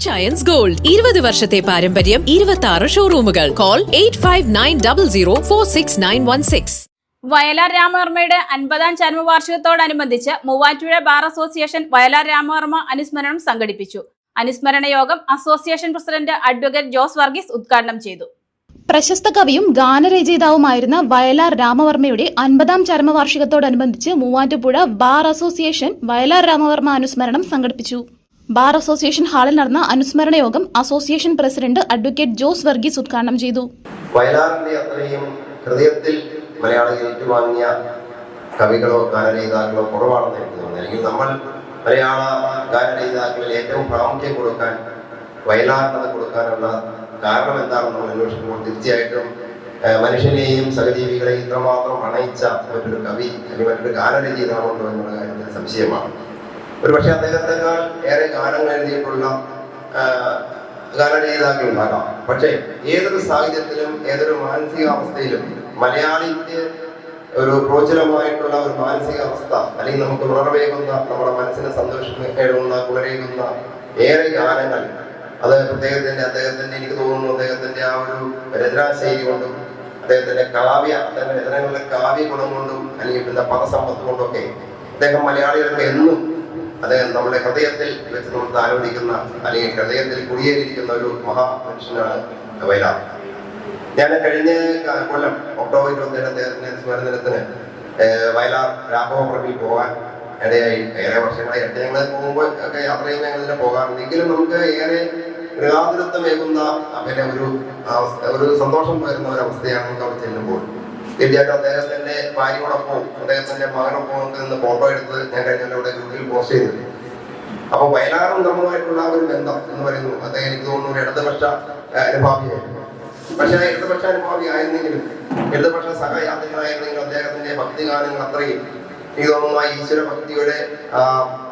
Rich ions gold ഇരുപത് വർഷത്തെ പാരമ്പര്യം ഇരുപത്തി ആറ് ഷോറൂമുകൾ call eight five nine double zero four six nine one six Vayalar രാമവർമ്മയുടെ അൻപതാം ചരമവാർഷികത്തോടനുബന്ധിച്ച് മൂവാറ്റുപുഴ ബാർ അസോസിയേഷൻ വയലാർ രാമവർമ്മ അനുസ്മരണം സംഘടിപ്പിച്ചു. അനുസ്മരണ യോഗം association president advocate Jose Varghese ഉദ്ഘാടനം ചെയ്തു. പ്രശസ്ത കവിയും ഗാനരചയിതാവുമായിരുന്ന വയലാർ രാമവർമ്മയുടെ അൻപതാം ചരമവാർഷികത്തോടനുബന്ധിച്ച് മൂവാറ്റുപുഴ ബാർ അസോസിയേഷൻ വയലാർ രാമവർമ്മ അനുസ്മരണം സംഘടിപ്പിച്ചു. ബാർ അസോസിയേഷൻ ഹാളിൽ നടന്ന അനുസ്മരണ യോഗം association president advocate Jose Varghese ഉദ്ഘാടനം ചെയ്തു. വയലാറിന്റെ അത്രയും ഹൃദയത്തിൽ മലയാളം ഏറ്റുവാങ്ങിയ കവികളോ ഗാനരചയിതാക്കളോ കുറവാണെന്ന് എനിക്ക് തോന്നുന്നു. അല്ലെങ്കിൽ നമ്മൾ മലയാള ഗാനരചയിതാക്കളിൽ ഏറ്റവും പ്രാമുഖ്യം കൊടുക്കാൻ വയലാറിനത് കൊടുക്കാനുള്ള കാരണം എന്താണെന്ന് നമ്മൾ അന്വേഷിക്കുമ്പോൾ തീർച്ചയായിട്ടും മനുഷ്യനെയും സഹജീവികളെയും ഇത്രമാത്രം അണയിച്ച മറ്റൊരു കവി അല്ലെങ്കിൽ മറ്റൊരു ഗാനരചയിതാവുണ്ടോ എന്നുള്ള കാര്യത്തിൽ സംശയമാണ്. ഒരു പക്ഷേ അദ്ദേഹത്തെക്കാൾ ഏറെ ഗാനങ്ങൾ എഴുതിയിട്ടുള്ള ഗാനരചയിതാക്കൾ ഉണ്ടാകാം പക്ഷേ ഏതൊരു സാഹചര്യത്തിലും ഏതൊരു മാനസികാവസ്ഥയിലും മലയാളിക്ക് ഒരു പ്രോചനമായിട്ടുള്ള ഒരു മാനസികാവസ്ഥ അല്ലെങ്കിൽ നമുക്ക് ഉണർവേകുന്ന നമ്മുടെ മനസ്സിന് സന്തോഷം ഏഴുന്ന കുളരേകുന്ന ഏറെ ഗാനങ്ങൾ അത് അദ്ദേഹത്തിന്റെ അദ്ദേഹത്തിന്റെ എനിക്ക് തോന്നുന്നു അദ്ദേഹത്തിന്റെ ആ ഒരു രചനാശൈലി കൊണ്ടും അദ്ദേഹത്തിന്റെ കാവ്യ അദ്ദേഹത്തിന്റെ രചനകളിലെ കാവ്യ ഗുണം കൊണ്ടും അല്ലെങ്കിൽ പിന്നെ പദസമ്പത്ത് കൊണ്ടൊക്കെ അദ്ദേഹം മലയാളികൾക്ക് എന്നും അദ്ദേഹം നമ്മുടെ ഹൃദയത്തിൽ വെച്ച് നമ്മൾ ആലോചിക്കുന്ന അല്ലെങ്കിൽ ഹൃദയത്തിൽ കുടിയേറിയിരിക്കുന്ന ഒരു മഹാ മനുഷ്യനാണ് ഞാൻ കഴിഞ്ഞ കൊല്ലം ഒക്ടോബർ ഇരുപത്തി അദ്ദേഹത്തിന്റെ സ്മരണദിനത്തിന് വയലാർ രാഘവപുറമിൽ പോകാൻ ഇടയായി. ഏറെ വർഷങ്ങളായി. ഇടയ്ക്ക് ഞങ്ങൾ പോകുമ്പോൾ ഒക്കെ യാത്ര ഞങ്ങൾ ഇതിനെ പോകാറുണ്ട്. എങ്കിലും നമുക്ക് ഏറെ ഗൃഹാതുരത്വമേകുന്ന പിന്നെ ഒരു ഒരു സന്തോഷം വരുന്ന ഒരു അവസ്ഥയാണ് നമുക്ക് അവിടെ ചെല്ലുമ്പോൾ. തീർച്ചയായിട്ടും അദ്ദേഹത്തിന്റെ ഭാര്യയോടൊപ്പം അദ്ദേഹത്തിന്റെ മകനൊപ്പം നിന്ന് ഫോട്ടോ എടുത്ത് ഞാൻ കഴിഞ്ഞ ഇവിടെ ഗ്രൂപ്പിൽ പോസ്റ്റ് ചെയ്തിരുന്നു. അപ്പൊ വയലാറും നമ്മളുമായിട്ടുള്ള ആ ഒരു ബന്ധം എന്ന് പറയുന്നു. അദ്ദേഹം എനിക്ക് തോന്നുന്നു ഒരു ഇടതുപക്ഷ അനുഭാവിയായിരുന്നു. പക്ഷേ ഇടതുപക്ഷ അനുഭാവി ആയിരുന്നെങ്കിലും ഇടതുപക്ഷ സഹയാത്രികനായിരുന്നെങ്കിലും അദ്ദേഹത്തിന്റെ ഭക്തിഗാനങ്ങൾ അത്രയും എനിക്ക് തോന്നുന്നു ആ ഈശ്വര ഭക്തിയുടെ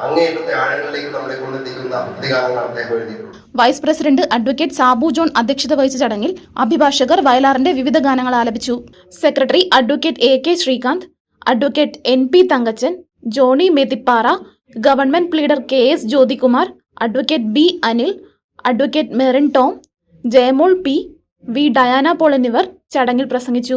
അങ്ങേയറ്റത്തെ ആഴങ്ങളിലേക്ക് നമ്മളെ കൊണ്ടെത്തിക്കുന്ന ഭക്തിഗാനങ്ങൾ അദ്ദേഹം എഴുതിയിട്ടുണ്ട്. Vice president advocate Sabu John അധ്യക്ഷത വഹിച്ച ചടങ്ങിൽ അഭിഭാഷകർ വയലാറിന്റെ വിവിധ ഗാനങ്ങൾ ആലപിച്ചു. Secretary advocate A K Srikanth advocate N P Thankachan Johny Methipara government pleader K S Jyothikumar advocate B Anil advocate Merin Tom Jayamol P V Diana Paul എന്നിവർ ചടങ്ങിൽ പ്രസംഗിച്ചു.